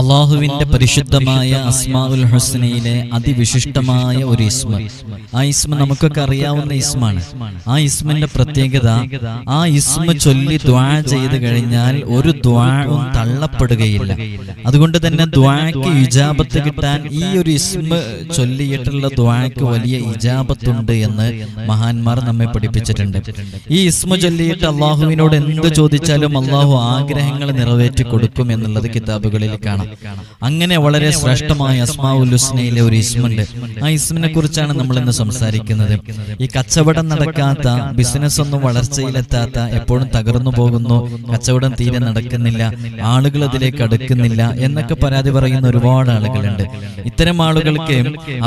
അള്ളാഹുവിന്റെ പരിശുദ്ധമായ അസ്മാഉൽ ഹുസ്നയിലെ അതിവിശിഷ്ടമായ ഒരു ഇസ്മ. ആ ഇസ്മ നമുക്കൊക്കെ അറിയാവുന്ന ഇസ്മാണ്. ആ ഇസ്മിന്റെ പ്രത്യേകത ആ ഇസ്മ ചൊല്ലി ദ്വാ ചെയ്ത് കഴിഞ്ഞാൽ ഒരു ദ്വാവും തള്ളപ്പെടുകയില്ല. അതുകൊണ്ട് തന്നെ ദ്വാക്ക് ഇജാബത്ത് കിട്ടാൻ ഈ ഒരു ഇസ്മ ചൊല്ലിയിട്ടുള്ള ദ്വാക്ക് വലിയ ഇജാബത്തുണ്ട് എന്ന് മഹാന്മാർ നമ്മെ പഠിപ്പിച്ചിട്ടുണ്ട്. ഈ ഇസ്മ ചൊല്ലിയിട്ട് അള്ളാഹുവിനോട് എന്ത് ചോദിച്ചാലും അള്ളാഹു ആഗ്രഹങ്ങൾ നിറവേറ്റി കൊടുക്കും എന്നുള്ളത് കിതാബുകളിൽ കാണാം. അങ്ങനെ വളരെ ശ്രേഷ്ഠമായ അസ്മാഉൽ ഹുസ്നയിലെ ഒരു ഇസ്മുണ്ട്. ആ ഇസ്മിനെ കുറിച്ചാണ് നമ്മൾ ഇന്ന് സംസാരിക്കുന്നത്. ഈ കച്ചവടം നടക്കാത്ത ബിസിനസ് ഒന്നും വളർച്ചയിലെത്താത്ത എപ്പോഴും തകർന്നു പോകുന്നു കച്ചവടം തീരെ നടക്കുന്നില്ല ആളുകൾ അതിലേക്ക് അടുക്കുന്നില്ല എന്നൊക്കെ പരാതി പറയുന്ന ഒരുപാട് ആളുകളുണ്ട്. ഇത്തരം ആളുകൾക്ക്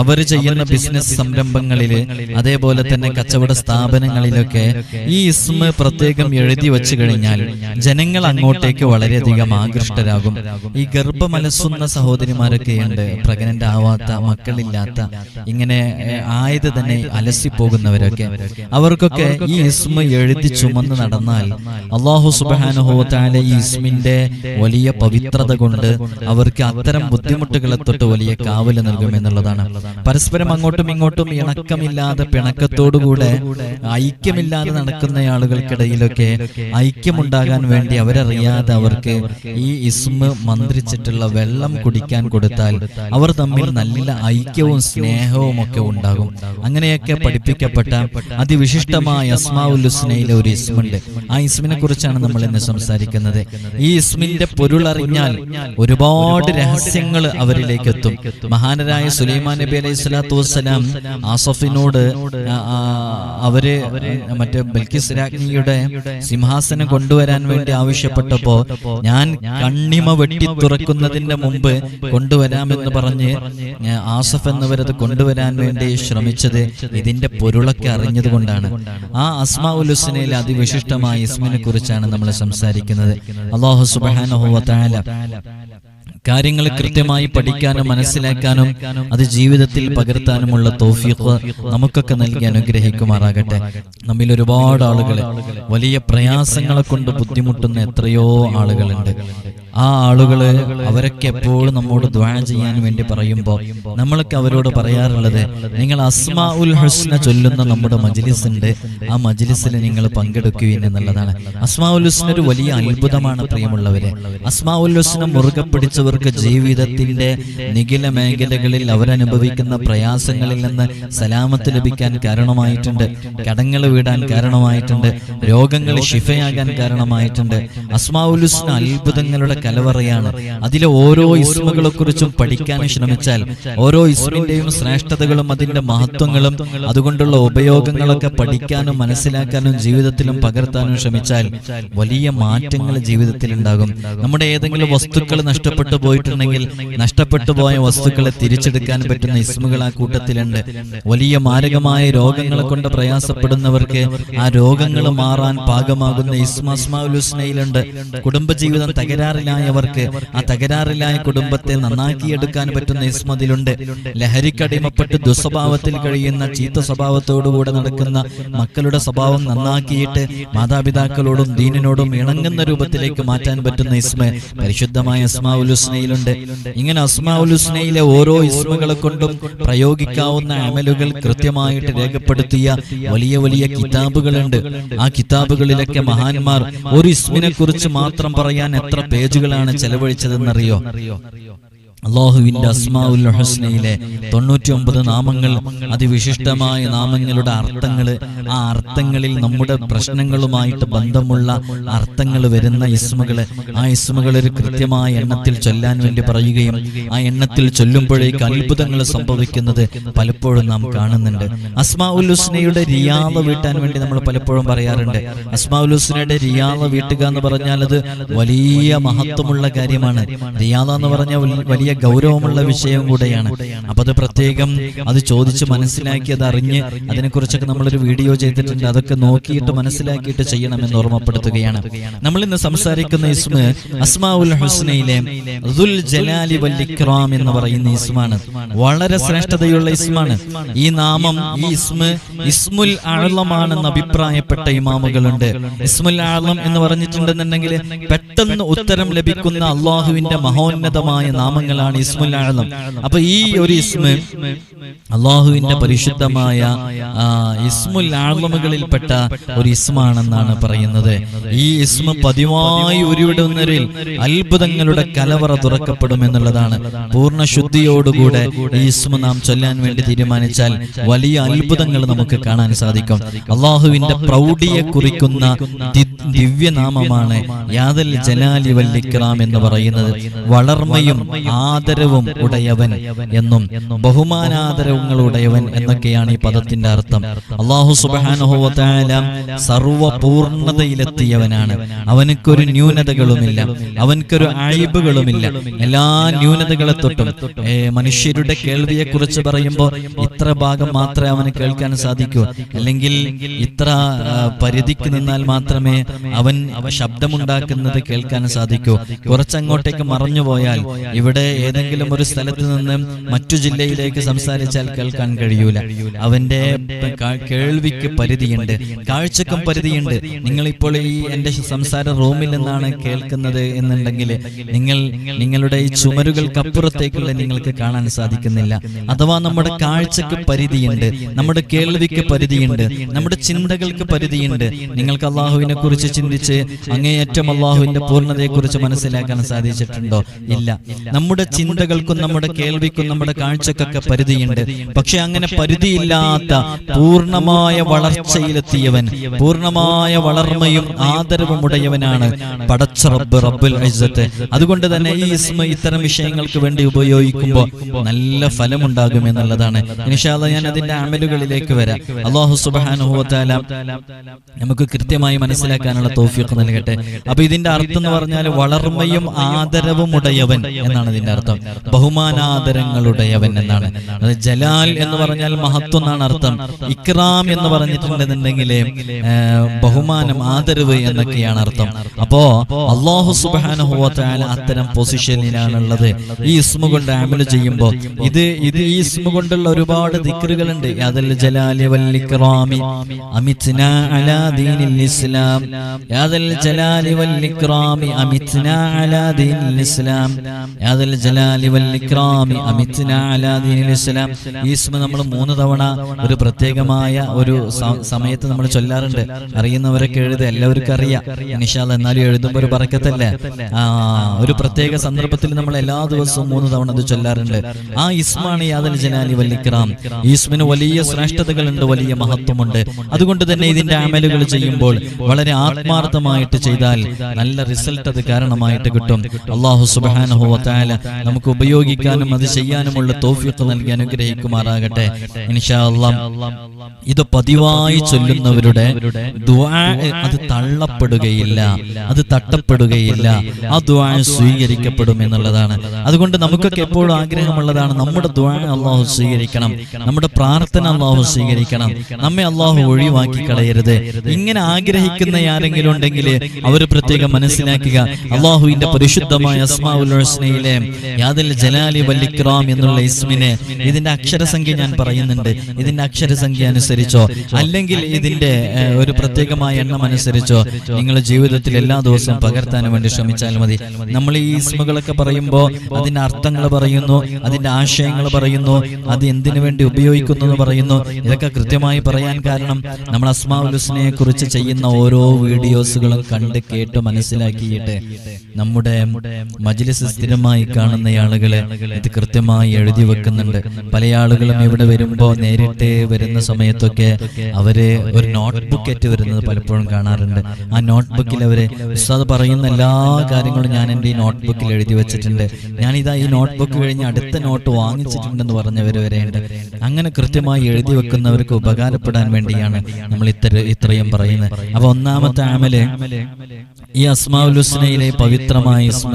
അവർ ചെയ്യുന്ന ബിസിനസ് സംരംഭങ്ങളിൽ അതേപോലെ തന്നെ കച്ചവട സ്ഥാപനങ്ങളിലൊക്കെ ഈ ഇസ്മ പ്രത്യേകം എഴുതി വെച്ചു കഴിഞ്ഞാൽ ജനങ്ങൾ അങ്ങോട്ടേക്ക് വളരെയധികം ആകൃഷ്ടരാകും. ഈ ഗർഭമലസുന്ന സഹോദരിമാരൊക്കെയുണ്ട്. പ്രഗ്നന്റ് ആവാത്ത മക്കളില്ലാത്ത ഇങ്ങനെ ആയത് തന്നെ അലസി പോകുന്നവരൊക്കെ അവർക്കൊക്കെ ഈ ഇസ്മ എഴുതി ചുമന്ന് നടന്നാൽ അള്ളാഹു സുബാനുഹോത്താലെ ഈ ഇസ്മിന്റെ വലിയ പവിത്രത കൊണ്ട് അവർക്ക് അത്തരം ബുദ്ധിമുട്ടുകളെ തൊട്ട് വലിയ കാവൽ നൽകും എന്നുള്ളതാണ്. പരസ്പരം അങ്ങോട്ടും ഇങ്ങോട്ടും ഇണക്കമില്ലാതെ പിണക്കത്തോടുകൂടെ ഐക്യമില്ലാതെ നടക്കുന്ന ആളുകൾക്കിടയിലൊക്കെ ഐക്യമുണ്ടാകാൻ വേണ്ടി അവരറിയാതെ അവർക്ക് ഈ ഇസ്മ മന്ത്രിച്ചിട്ടുള്ള വെള്ളം കുടിക്കാൻ കൊടുത്താൽ അവർ തമ്മിൽ നല്ല ഐക്യവും സ്നേഹവും ഒക്കെ ഉണ്ടാകും. അങ്ങനെയൊക്കെ പഠിപ്പിക്കപ്പെട്ട അതിവിശിഷ്ടമായ അസ്മാഉൽ ഹുസ്നയിലെ ഒരു ഇസ്മുണ്ട്. ആ ഇസ്മിനെ കുറിച്ചാണ് നമ്മൾ ഇന്ന് സംസാരിക്കുന്നത്. ഈ ഇസ്മിന്റെ പൊരുളറിഞ്ഞാൽ ഒരുപാട് രഹസ്യങ്ങൾ അവരിലേക്ക് എത്തും. മഹാനരായ സുലൈമാൻ നബി അലൈഹി സ്വലാത്തു വസ്സലാം ആസഫിനോട് അവർ മറ്റേ ബൽക്കിസ് രാജ്ഞിയുടെ സിംഹാസനം കൊണ്ടുവരാൻ വേണ്ടി ആവശ്യപ്പെട്ടപ്പോ ഞാൻ കണ്ണിമ വെട്ടി തുറക്കുന്നതിന്റെ മുമ്പ് കൊണ്ടുവരാമെന്ന് പറഞ്ഞ് ആസഫ് എന്നവരത് കൊണ്ടുവരാൻ വേണ്ടി ശ്രമിച്ചത് ഇതിന്റെ പൊരുളൊക്കെ അറിഞ്ഞതുകൊണ്ടാണ്. ആ അസ്മാ ഉൽ അതിവിശിഷ്ടമായ ഇസ്മിനെ കുറിച്ചാണ് നമ്മൾ സംസാരിക്കുന്നത്. അള്ളാഹു സുബാനഹുവ കാര്യങ്ങൾ കൃത്യമായി പഠിക്കാനും മനസ്സിലാക്കാനും അത് ജീവിതത്തിൽ പകർത്താനുമുള്ള തോഫീഖ് നമുക്കൊക്കെ നൽകി അനുഗ്രഹിക്കുമാറാകട്ടെ. നമ്മിൽ ഒരുപാട് ആളുകൾ വലിയ പ്രയാസങ്ങളെ കൊണ്ട് ബുദ്ധിമുട്ടുന്ന എത്രയോ ആളുകളുണ്ട്. ആ ആളുകൾ അവരൊക്കെ എപ്പോഴും നമ്മോട് ദ്വാ ചെയ്യാൻ വേണ്ടി പറയുമ്പോൾ നമ്മളൊക്കെ അവരോട് പറയാറുള്ളത് നിങ്ങൾ അസ്മാ ഉൽ ഹുസ്ന ചൊല്ലുന്ന നമ്മുടെ മജ്ലിസ് ഉണ്ട്. ആ മജ്ലിസിൽ നിങ്ങൾ പങ്കെടുക്കുകയും എന്നുള്ളതാണ്. അസ്മാ ഉൽ ഹുസ്ന ഒരു വലിയ അത്ഭുതമാണ് പ്രിയമുള്ളവരെ. അസ്മാ ഉൽ ഹുസ്ന മുറുകെ പിടിച്ചവർക്ക് ജീവിതത്തിന്റെ നിഖില മേഖലകളിൽ അവരനുഭവിക്കുന്ന പ്രയാസങ്ങളിൽ നിന്ന് സലാമത്ത് ലഭിക്കാൻ കാരണമായിട്ടുണ്ട്. കടങ്ങൾ വീടാൻ കാരണമായിട്ടുണ്ട്. രോഗങ്ങൾ ഷിഫയാകാൻ കാരണമായിട്ടുണ്ട്. അസ്മാ ഉൽ ഹുസ്ന അത്ഭുതങ്ങളുടെ കലവറയാണ്. അതിലെ ഓരോ ഇസ്മുകളെ കുറിച്ചും പഠിക്കാൻ ശ്രമിച്ചാൽ ഓരോ ഇസ്മിന്റെയും ശ്രേഷ്ഠതകളും അതിന്റെ മഹത്വങ്ങളും അതുകൊണ്ടുള്ള ഉപയോഗങ്ങളൊക്കെ പഠിക്കാനും മനസ്സിലാക്കാനും ജീവിതത്തിലും പകർത്താനും ശ്രമിച്ചാൽ വലിയ മാറ്റങ്ങൾ ജീവിതത്തിൽ ഉണ്ടാകും. നമ്മുടെ ഏതെങ്കിലും വസ്തുക്കൾ നഷ്ടപ്പെട്ടു പോയിട്ടുണ്ടെങ്കിൽ നഷ്ടപ്പെട്ടു പോയ വസ്തുക്കളെ തിരിച്ചെടുക്കാൻ പറ്റുന്ന ഇസ്മുകൾ ആ കൂട്ടത്തിലുണ്ട്. വലിയ മാരകമായ രോഗങ്ങളെ കൊണ്ട് പ്രയാസപ്പെടുന്നവർക്ക് ആ രോഗങ്ങൾ മാറാൻ പാകമാകുന്ന ഇസ്മാസ്മാലുസ്നയിലുണ്ട് കുടുംബജീവിതം തകരാറിലായവർക്ക് ആ തകരാറിലായ കുടുംബത്തെ നന്നാക്കിയെടുക്കാൻ പറ്റുന്ന ഇസ്മതിലുണ്ട്. ലഹരിക്കടിമപ്പെട്ട് ദുസ്വഭാവത്തിൽ കഴിയുന്ന ചീത്ത സ്വഭാവത്തോടുകൂടെ നടക്കുന്ന മക്കളുടെ സ്വഭാവം നന്നാക്കിയിട്ട് മാതാപിതാക്കളോടും ദീനിനോടും ഇണങ്ങുന്ന രൂപത്തിലേക്ക് മാറ്റാൻ പറ്റുന്ന ഇസ്മ പരിശുദ്ധമായ അസ്മാ ഉലുസ്നയിലുണ്ട് ഇങ്ങനെ അസ്മാ ഉലുസ്നയിലെ ഓരോ ഇസ്മകളെ കൊണ്ടും പ്രയോഗിക്കാവുന്ന അമലുകൾ കൃത്യമായിട്ട് രേഖപ്പെടുത്തിയ വലിയ വലിയ കിതാബുകളുണ്ട്. ആ കിതാബുകളിലൊക്കെ മഹാന്മാർ ഒരു ഇസ്മിനെ കുറിച്ച് മാത്രം പറയാൻ എത്ര പേജുകളാണ് ചെലവഴിച്ചതെന്നറിയോ? അള്ളാഹുവിന്റെ അസ്മാഉൽ ഹുസ്നയിലെ തൊണ്ണൂറ്റി ഒമ്പത് നാമങ്ങൾ അതിവിശിഷ്ടമായ നാമങ്ങളുടെ അർത്ഥങ്ങൾ ആ അർത്ഥങ്ങളിൽ നമ്മുടെ പ്രശ്നങ്ങളുമായിട്ട് ബന്ധമുള്ള അർത്ഥങ്ങൾ വരുന്ന ഇസ്മുകൾ ആ ഇസ്മുകൾ ഒരു കൃത്യമായ എണ്ണത്തിൽ ചൊല്ലാൻ വേണ്ടി പറയുകയും ആ എണ്ണത്തിൽ ചൊല്ലുമ്പോഴേക്ക് അത്ഭുതങ്ങൾ സംഭവിക്കുന്നത് പലപ്പോഴും നാം കാണുന്നുണ്ട്. അസ്മാഉൽ ഹുസ്നയുടെ റിയാദ വീട്ടാൻ വേണ്ടി നമ്മൾ പലപ്പോഴും പറയാറുണ്ട്. അസ്മാഉൽ ഹുസ്നയുടെ റിയാദ വീട്ടുക എന്ന് പറഞ്ഞാൽ അത് വലിയ മഹത്വമുള്ള കാര്യമാണ്. റിയാദ എന്ന് പറഞ്ഞാൽ വലിയ- വലിയ ഗൗരവമുള്ള വിഷയം കൂടെയാണ്. അപ്പൊ അത് പ്രത്യേകം അത് ചോദിച്ച് മനസ്സിലാക്കി അത് അറിഞ്ഞ് അതിനെക്കുറിച്ചൊക്കെ നമ്മളൊരു വീഡിയോ ചെയ്തിട്ടുണ്ട്. അതൊക്കെ നോക്കിയിട്ട് മനസ്സിലാക്കിയിട്ട് ചെയ്യണമെന്ന് ഓർമ്മപ്പെടുത്തുകയാണ്. നമ്മൾ ഇന്ന് സംസാരിക്കുന്ന ഇസ്മ അസ്മാഉൽ ഹുസ്നയിലെ ദുൽ ജലാലി വൽ ഇക്റാം എന്ന് പറയുന്ന ഇസ്മാണ് വളരെ ശ്രേഷ്ഠതയുള്ള ഇസ്മാണ് ഈ നാമം ഈ ഇസ്മ ഇസ്മുൽ ആളമാണെന്ന് അഭിപ്രായപ്പെട്ട ഇമാമുകളുണ്ട്. ഇസ്മുൽ ആളം എന്ന് പറഞ്ഞിട്ടുണ്ടെന്നുണ്ടെങ്കിൽ പെട്ടെന്ന് ഉത്തരം ലഭിക്കുന്ന അള്ളാഹുവിന്റെ മഹോന്നതമായ നാമങ്ങളാണ് ഇസ്മുൽ അപ്പൊ ഈ ഒരു ഇസ്മ അള്ളാഹുവിന്റെ പരിശുദ്ധമായ ഇസ്മുൽ ആളമുകളിൽപ്പെട്ട ഒരു ഇസ്മാണെന്നാണ് പറയുന്നത്. ഈ ഇസ്മ പതിവായി ഉരുവിടുന്നവരിൽ അത്ഭുതങ്ങളുടെ കലവറ തുറക്കപ്പെടുമെന്നുള്ളതാണ് പൂർണ ശുദ്ധിയോടുകൂടെ ഈ ഇസ്മ നാം ചൊല്ലാൻ വേണ്ടി തീരുമാനിച്ചാൽ വലിയ അത്ഭുതങ്ങൾ നമുക്ക് കാണാൻ സാധിക്കും. അള്ളാഹുവിന്റെ പ്രൗഢിയെ കുറിക്കുന്ന ദിവ്യനാമമാണ് യാദൽ ജലാലി വല്ലിക്രാം എന്ന് പറയുന്നത്. വളർമയും ആദരവും ഉടയവൻ എന്നും ബഹുമാനാദരവുങ്ങൾ ഉടയവൻ എന്നൊക്കെയാണ് ഈ പദത്തിന്റെ അർത്ഥം. അള്ളാഹു സുബാനുഹോല സർവ പൂർണതയിലെത്തിയവനാണ് അവനക്കൊരു ന്യൂനതകളുമില്ല അവനക്കൊരു അഴിബുകളുമില്ല എല്ലാ ന്യൂനതകളെ തൊട്ടും. മനുഷ്യരുടെ കേൾവിയെ കുറിച്ച് പറയുമ്പോൾ ഇത്ര ഭാഗം മാത്രമേ അവന് കേൾക്കാൻ സാധിക്കൂ. അല്ലെങ്കിൽ ഇത്ര പരിധിക്ക് നിന്നാൽ മാത്രമേ അവൻ ശബ്ദമുണ്ടാക്കുന്നത് കേൾക്കാൻ സാധിക്കൂ. കുറച്ചങ്ങോട്ടേക്ക് മറഞ്ഞു പോയാൽ ഇവിടെ ഏതെങ്കിലും ഒരു സ്ഥലത്ത് നിന്ന് മറ്റു ജില്ലയിലേക്ക് സംസാരിച്ചാൽ കേൾക്കാൻ കഴിയൂല. അവന്റെ കേൾവിക്ക് പരിധിയുണ്ട്. കാഴ്ചക്കും പരിധിയുണ്ട്. നിങ്ങൾ ഇപ്പോൾ ഈ എന്റെ സംസാര റൂമിൽ നിന്നാണ് കേൾക്കുന്നത് എന്നുണ്ടെങ്കിൽ നിങ്ങൾ നിങ്ങളുടെ ഈ ചുമരുകൾക്കപ്പുറത്തേക്കുള്ള നിങ്ങൾക്ക് കാണാൻ സാധിക്കുന്നില്ല. അഥവാ നമ്മുടെ കാഴ്ചക്ക് പരിധിയുണ്ട്. നമ്മുടെ കേൾവിക്ക് പരിധിയുണ്ട്. നമ്മുടെ ചിന്തകൾക്ക് പരിധിയുണ്ട്. നിങ്ങൾക്ക് അള്ളാഹുവിനെ കുറിച്ച് ചിന്തിച്ച് അങ്ങേയറ്റം അള്ളാഹുവിന്റെ പൂർണതയെ കുറിച്ച് മനസ്സിലാക്കാൻ സാധിച്ചിട്ടുണ്ടോ? ഇല്ല. നമ്മുടെ ചിന്തകൾക്കും നമ്മുടെ കേൾവിക്കും നമ്മുടെ കാഴ്ചക്കൊക്കെ പരിധിയുണ്ട്. പക്ഷെ അങ്ങനെ പരിധിയില്ലാത്ത പൂർണമായ വളർച്ചയിലെത്തിയവൻ പൂർണമായ വളർമ്മയും ആദരവും ഉടയവനാണ് പടച്ച റബ്ബ് റബ്ബുൽ ഇസ്സത്ത്. അതുകൊണ്ട് തന്നെ ഈ ഇസ്മ ഇത്തരം വിഷയങ്ങൾക്ക് വേണ്ടി ഉപയോഗിക്കുമ്പോൾ നല്ല ഫലമുണ്ടാകും എന്നുള്ളതാണ്. ഇൻഷാല്ല ഞാൻ അതിന്റെ അമലുകളിലേക്ക് വരാം. അള്ളാഹു സുബാനുഭവത്താല നമുക്ക് കൃത്യമായി മനസ്സിലാക്കാനുള്ള തോഫിയൊക്കെ നൽകട്ടെ. അപ്പൊ ഇതിന്റെ അർത്ഥം എന്ന് പറഞ്ഞാൽ വളർമ്മയും ആദരവും ഉടയവൻ എന്നാണ് ഇതിന്റെ അർത്ഥം. ബഹുമാനാദരങ്ങളുടയവൻ എന്നാണ്. അത് ജലാൽ എന്ന് പറഞ്ഞാൽ മഹത്വം എന്നാണ് അർത്ഥം. ഇക്രാം എന്ന് പറഞ്ഞിട്ടുണ്ടെന്നുണ്ടെങ്കിൽ ബഹുമാനം ആദരവ് എന്നൊക്കെയാണ് അർത്ഥം. അപ്പോ അള്ളാഹു സുബാന അത്തരം പൊസിഷനിലാണുള്ളത് ഈ ഇസ്മ കൊണ്ട് ആമൽ ചെയ്യുമ്പോൾ ഇത് ഇത് ഈ ഇസ്മ കൊണ്ടുള്ള ഒരുപാട് ദിക്റുകളുണ്ട്. യാദൽ ജലാലി വല്ലിക്റാമി അമിത്ന അലാ ദീനിൽ ഇസ്ലാം. യാദൽ ജലാലി വല്ലിക്റാമി അമിത്ന അലാ ദീനിൽ ഇസ്ലാം. യാദൽ ജലാലി വല്ലിക്റാമി അമിത്ന അലാ ദീനിൽ ഇസ്ലാം. ഈ ഇസ്മ നമ്മൾ മൂന്ന് തവണ ഒരു പ്രത്യേകമായ ഒരു സമയത്ത് നമ്മൾ ചൊല്ലാറുണ്ട്. അറിയുന്നവരൊക്കെ എഴുത എല്ലാവർക്കും അറിയാം. നിഷാദ് എന്നാലും എഴുതുമ്പോൾ ഒരു പറക്കത്തല്ലേ? ആ ഒരു പ്രത്യേക സന്ദർഭത്തിൽ നമ്മൾ എല്ലാ ദിവസവും മൂന്ന് തവണ അത് ചൊല്ലാറുണ്ട്. ആ ഇസ്മാണ് യാദൽ ജനാലി വല്ലിക്രാം ഈസ്മിന് വലിയ ശ്രേഷ്ഠതകളുണ്ട് വലിയ മഹത്വമുണ്ട്. അതുകൊണ്ട് തന്നെ ഇതിന്റെ അമലുകൾ ചെയ്യുമ്പോൾ വളരെ ആത്മാർത്ഥമായിട്ട് ചെയ്താൽ നല്ല റിസൾട്ട് അത് കാരണമായിട്ട് കിട്ടും. അള്ളാഹു സുബാന നമുക്ക് ഉപയോഗിക്കാനും അത് ചെയ്യാനുമുള്ള തോഫിയൊക്കെ നൽകി അനുഗ്രഹിക്കുമാറാകട്ടെ. ഇത് പതിവായി ചൊല്ലുന്നവരുടെ അത് തള്ളപ്പെടുകയില്ല. അത് തട്ടപ്പെടുകയില്ല. ആ ദ്വാ സ്വീകരിക്കപ്പെടും എന്നുള്ളതാണ്. അതുകൊണ്ട് നമുക്കൊക്കെ എപ്പോഴും ആഗ്രഹമുള്ളതാണ് നമ്മുടെ ദ്വാ അള്ളാഹു സ്വീകരിക്കണം. നമ്മുടെ പ്രാർത്ഥന അള്ളാഹു സ്വീകരിക്കണം. നമ്മെ അള്ളാഹു ഒഴിവാക്കി കളയരുത്. ഇങ്ങനെ ആഗ്രഹിക്കുന്ന ആരെങ്കിലും ഉണ്ടെങ്കിൽ അവർ പ്രത്യേകം മനസ്സിലാക്കുക. അള്ളാഹുവിന്റെ പരിശുദ്ധമായ അസ്മാഉൽ ഹുസ്നയിലെ ജലാലി വല്ലിക്രാം എന്നുള്ള ഇസ്മിനെ ഇതിന്റെ അക്ഷരസംഖ്യ ഞാൻ പറയുന്നുണ്ട്. ഇതിന്റെ അക്ഷരസംഖ്യ അനുസരിച്ചോ അല്ലെങ്കിൽ ഇതിന്റെ ഒരു പ്രത്യേകമായ എണ്ണം അനുസരിച്ചോ നിങ്ങൾ ജീവിതത്തിൽ എല്ലാ ദിവസവും പകർത്താൻ വേണ്ടി ശ്രമിച്ചാൽ മതി. നമ്മൾ ഈ ഇസ്മുകളൊക്കെ പറയുമ്പോൾ അതിന്റെ അർത്ഥങ്ങൾ പറയുന്നു അതിന്റെ ആശയങ്ങൾ പറയുന്നു അത് എന്തിനു വേണ്ടി ഉപയോഗിക്കുന്നു എന്ന് പറയുന്നു. ഇതൊക്കെ കൃത്യമായി പറയാൻ കാരണം നമ്മൾ അസ്മാഉൽ ഹുസ്നയെ കുറിച്ച് ചെയ്യുന്ന ഓരോ വീഡിയോസുകളും കണ്ട് കേട്ട് മനസ്സിലാക്കിയിട്ട് നമ്മുടെ മജ്ലിസ് സ്ഥിരമായി കാണുന്ന ആളുകളെ ഇത് കൃത്യമായി എഴുതി വെക്കുന്നുണ്ട്. പല ആളുകളും ഇവിടെ വരുമ്പോൾ നേരിട്ട് വരുന്ന സമയത്തൊക്കെ അവർ ഒരു നോട്ട് ബുക്ക് ആയിട്ട് വരുന്നത് പലപ്പോഴും കാണാറുണ്ട്. ആ നോട്ട് ബുക്കിൽ അവർ ഉസ്താദ് പറയുന്ന എല്ലാ കാര്യങ്ങളും ഞാൻ എന്റെ ഈ നോട്ട് ബുക്കിൽ എഴുതി വെച്ചിട്ടുണ്ട്. ഞാൻ ഇതാ ഈ നോട്ട് ബുക്ക് കഴിഞ്ഞ് അടുത്ത നോട്ട് വാങ്ങിച്ചിട്ടുണ്ടെന്ന് പറഞ്ഞവർ വരെയുണ്ട് അങ്ങനെ കൃത്യമായി എഴുതി വെക്കുന്നവർക്ക് ഉപകാരപ്പെടാൻ വേണ്ടിയാണ് നമ്മൾ ഇത്ര ഇത്രയും പറയുന്നത്. അപ്പൊ ഒന്നാമത്തെ ആമൽ ഈ അസ്മാവുലുസ്നയിലെ പവിത്രമായ ഇസ്മ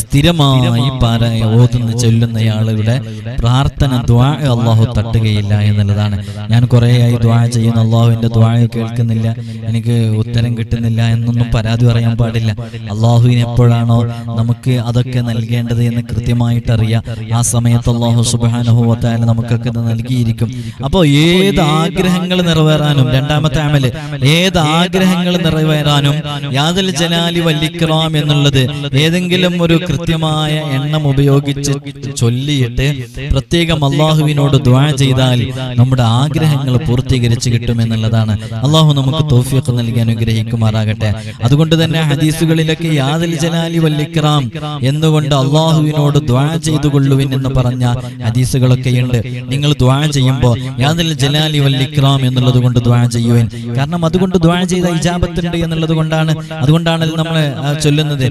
സ്ഥിരമായി പാരായ ഓതുന്ന ചൊല്ലുന്നയാളുടെ പ്രാർത്ഥന ദ്വാ അള്ളാഹു തട്ടുകയില്ല എന്നുള്ളതാണ് ഞാൻ കുറേയായി ദ്വാ ചെയ്യുന്ന അള്ളാഹുവിന്റെ ദ്വാ കേൾക്കുന്നില്ല. എനിക്ക് ഉത്തരം കിട്ടുന്നില്ല എന്നൊന്നും പരാതി പറയാൻ പാടില്ല. അള്ളാഹുവിന് എപ്പോഴാണോ നമുക്ക് അതൊക്കെ നൽകേണ്ടത് എന്ന് കൃത്യമായിട്ട് അറിയാം ആ സമയത്ത് അള്ളാഹു സുബാനുഭവത്തായ നമുക്കൊക്കെ ഇത് നൽകിയിരിക്കും. അപ്പോൾ ഏത് ആഗ്രഹങ്ങൾ നിറവേറാനും രണ്ടാമത്തെ ആമൽ ഏത് ആഗ്രഹങ്ങൾ നിറവേറാനും യാതൊരു ജലാലി വല്ലിക്കറാം എന്നുള്ളത് ഏതെങ്കിലും ഒരു കൃത്യമായ എണ്ണം ഉപയോഗിച്ച് ചൊല്ലിയിട്ട് പ്രത്യേകം അള്ളാഹുവിനോട് ദ്വാ ചെയ്താൽ നമ്മുടെ ആഗ്രഹങ്ങൾ പൂർത്തീകരിച്ച് കിട്ടുമെന്നുള്ളതാണ് അള്ളാഹു നമുക്ക് തോഫിയൊക്കെ നൽകി അനുഗ്രഹിക്കുമാറാകട്ടെ. അതുകൊണ്ട് തന്നെ ഹദീസുകളിലൊക്കെ യാദിൽ ജലാലി വല്ലിക്കറാം എന്നുകൊണ്ട് അള്ളാഹുവിനോട് ദ്വാ ചെയ്തു കൊള്ളുവിൻ എന്ന് പറഞ്ഞ ഹദീസുകളൊക്കെ ഉണ്ട്. നിങ്ങൾ ദ്വാ ചെയ്യുമ്പോൾ യാദിൽ ജലാലി വല്ലിക്കറാം എന്നുള്ളത് കൊണ്ട് ദ്വാ ചെയ്യുവാൻ. കാരണം അതുകൊണ്ട് ദ്വാ ചെയ്ത ഇജാബത്തുണ്ട് എന്നുള്ളത് കൊണ്ടാണ്. നമ്മൾ ചൊല്ലുന്നത്.